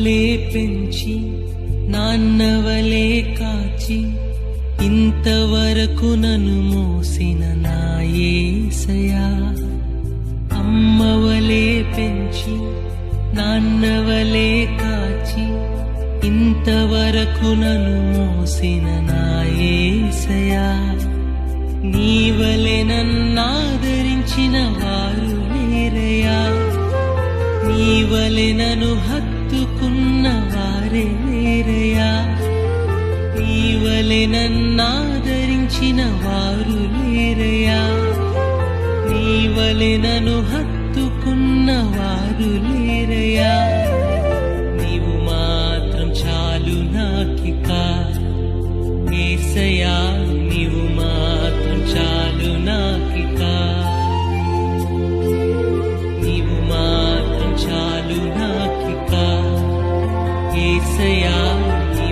వలే పెంచి నాన్నవలే కాచి ఇంతవరకు నన్ను మోసిన నాయేసయా అమ్మవలే పెంచి నాన్నవలే కాచి ఇంతవరకు నన్ను మోసిన నాయేసయా యేసయా నన్నాదరించిన వారు లేరయా నీవలె నన్ను హత్తుకున్న వారే లేరయా నీవలె నన్నాదరించిన వారు లేరయా నీవలె నన్ను హత్తుకున్న వారు లేరయా నీవు మాత్రం చాలు నాకిక. ఏసయా 怎样